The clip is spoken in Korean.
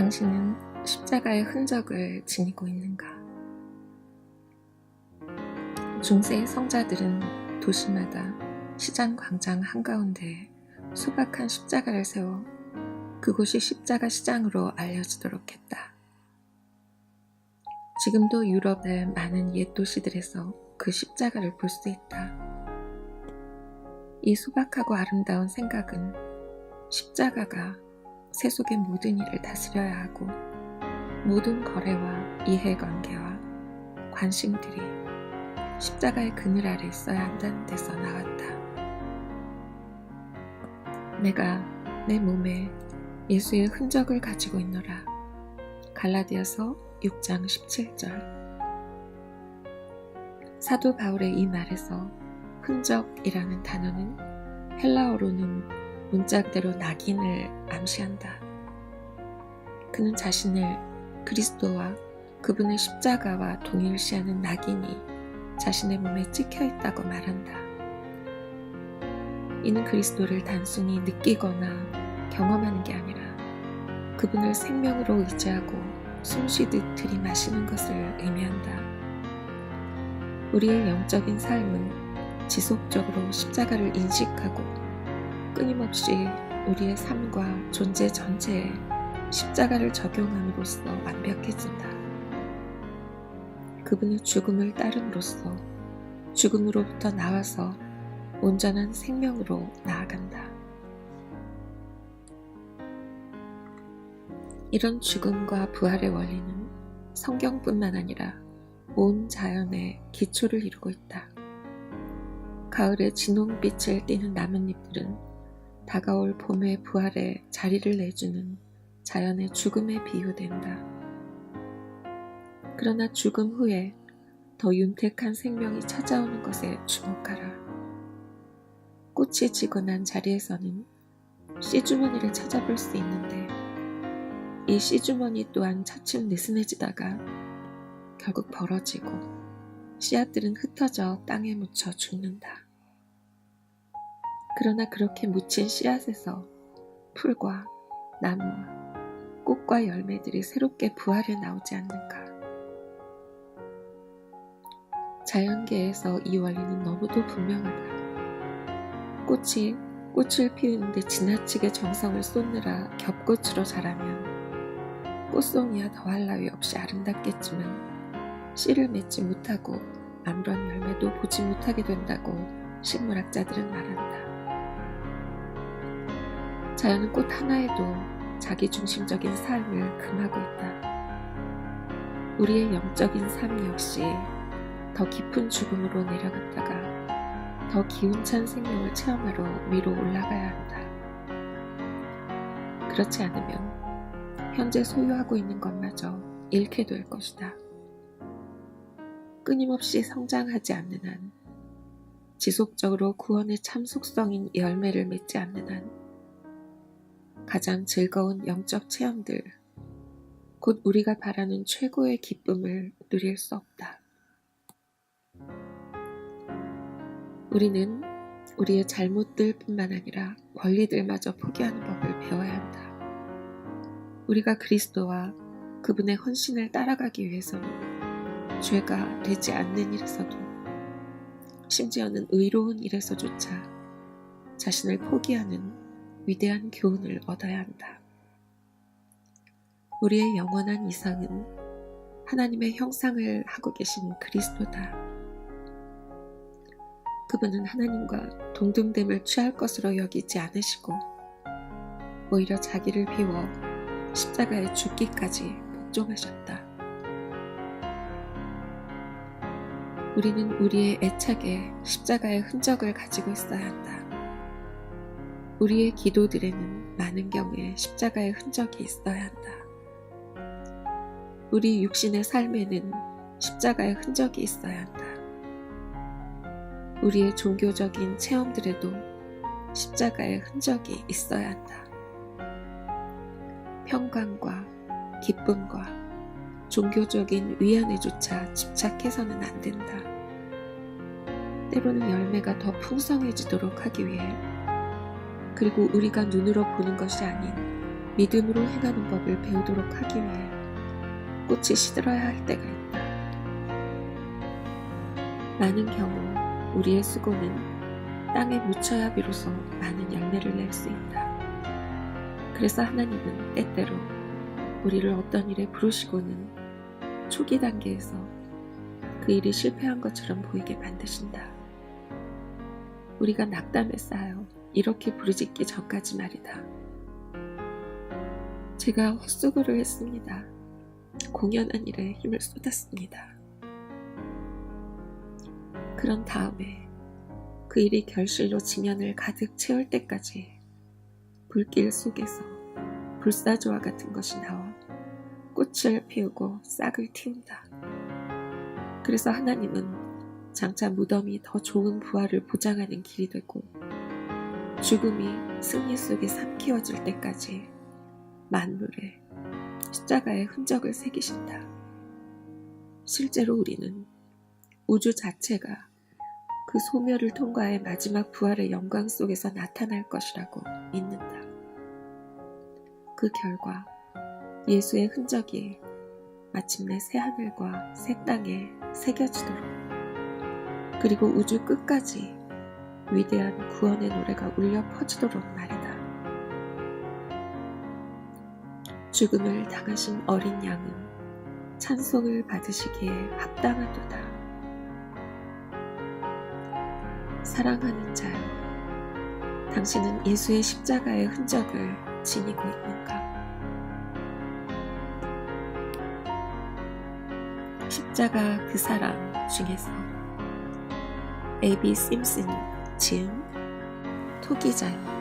당신은 십자가의 흔적을 지니고 있는가? 중세의 성자들은 도시마다 시장 광장 한가운데 수박한 십자가를 세워 그곳이 십자가 시장으로 알려지도록 했다. 지금도 유럽의 많은 옛 도시들에서 그 십자가를 볼 수 있다. 이 소박하고 아름다운 생각은 십자가가 세속의 모든 일을 다스려야 하고 모든 거래와 이해관계와 관심들이 십자가의 그늘 아래 있어야 한다는 데서 나왔다. 내가 내 몸에 예수의 흔적을 가지고 있노라. 갈라디아서 6장 17절 사도 바울의 이 말에서 흔적이라는 단어는 헬라어로는 문자 그대로 낙인을 암시한다. 그는 자신을 그리스도와 그분의 십자가와 동일시하는 낙인이 자신의 몸에 찍혀 있다고 말한다. 이는 그리스도를 단순히 느끼거나 경험하는 게 아니라 그분을 생명으로 의지하고 숨쉬듯 들이마시는 것을 의미한다. 우리의 영적인 삶은 지속적으로 십자가를 인식하고 끊임없이 우리의 삶과 존재 전체에 십자가를 적용함으로써 완벽해진다. 그분의 죽음을 따름으로써 죽음으로부터 나와서 온전한 생명으로 나아간다. 이런 죽음과 부활의 원리는 성경뿐만 아니라 온 자연의 기초를 이루고 있다. 가을에 진홍빛을 띠는 나뭇잎들은 다가올 봄의 부활에 자리를 내주는 자연의 죽음에 비유된다. 그러나 죽음 후에 더 윤택한 생명이 찾아오는 것에 주목하라. 꽃이 지고 난 자리에서는 씨주머니를 찾아볼 수 있는데 이 씨주머니 또한 차츰 느슨해지다가 결국 벌어지고 씨앗들은 흩어져 땅에 묻혀 죽는다. 그러나 그렇게 묻힌 씨앗에서 풀과 나무와 꽃과 열매들이 새롭게 부활해 나오지 않는가. 자연계에서 이 원리는 너무도 분명하다. 꽃이 꽃을 피우는데 지나치게 정성을 쏟느라 겹꽃으로 자라면 꽃송이야 더할 나위 없이 아름답겠지만 씨를 맺지 못하고 아무런 열매도 보지 못하게 된다고 식물학자들은 말한다. 자연은 꽃 하나에도 자기중심적인 삶을 금하고 있다. 우리의 영적인 삶 역시 더 깊은 죽음으로 내려갔다가 더 기운찬 생명을 체험하러 위로 올라가야 한다. 그렇지 않으면 현재 소유하고 있는 것마저 잃게 될 것이다. 끊임없이 성장하지 않는 한, 지속적으로 구원의 참 속성인 열매를 맺지 않는 한, 가장 즐거운 영적 체험들, 곧 우리가 바라는 최고의 기쁨을 누릴 수 없다. 우리는 우리의 잘못들 뿐만 아니라 권리들마저 포기하는 법을 배워야 한다. 우리가 그리스도와 그분의 헌신을 따라가기 위해서는 죄가 되지 않는 일에서도 심지어는 의로운 일에서조차 자신을 포기하는 위대한 교훈을 얻어야 한다. 우리의 영원한 이상은 하나님의 형상을 하고 계신 그리스도다. 그분은 하나님과 동등됨을 취할 것으로 여기지 않으시고 오히려 자기를 비워 십자가에 죽기까지 복종하셨다. 우리는 우리의 애착에 십자가의 흔적을 가지고 있어야 한다. 우리의 기도들에는 많은 경우에 십자가의 흔적이 있어야 한다. 우리 육신의 삶에는 십자가의 흔적이 있어야 한다. 우리의 종교적인 체험들에도 십자가의 흔적이 있어야 한다. 평강과 기쁨과 종교적인 위안에조차 집착해서는 안 된다. 때로는 열매가 더 풍성해지도록 하기 위해 그리고 우리가 눈으로 보는 것이 아닌 믿음으로 행하는 법을 배우도록 하기 위해 꽃이 시들어야 할 때가 있다. 많은 경우 우리의 수고는 땅에 묻혀야 비로소 많은 열매를 낼 수 있다. 그래서 하나님은 때때로 우리를 어떤 일에 부르시고는 초기 단계에서 그 일이 실패한 것처럼 보이게 만드신다. 우리가 낙담에 쌓여 이렇게 부르짖기 전까지 말이다. 제가 헛수고를 했습니다. 공연한 일에 힘을 쏟았습니다. 그런 다음에 그 일이 결실로 지면을 가득 채울 때까지 불길 속에서 불사조와 같은 것이 나와 꽃을 피우고 싹을 틔운다. 그래서 하나님은 장차 무덤이 더 좋은 부활을 보장하는 길이 되고 죽음이 승리 속에 삼키워질 때까지 만물에 십자가의 흔적을 새기신다. 실제로 우리는 우주 자체가 그 소멸을 통과해 마지막 부활의 영광 속에서 나타날 것이라고 믿는다. 그 결과 예수의 흔적이 마침내 새 하늘과 새 땅에 새겨지도록 그리고 우주 끝까지 위대한 구원의 노래가 울려 퍼지도록 말이다. 죽음을 당하신 어린 양은 찬송을 받으시기에 합당하도다. 사랑하는 자여, 당신은 예수의 십자가의 흔적을 지니고 있는가? 십자가 그 사람 중에서 A.B. 심슨 지음 토기자입니다.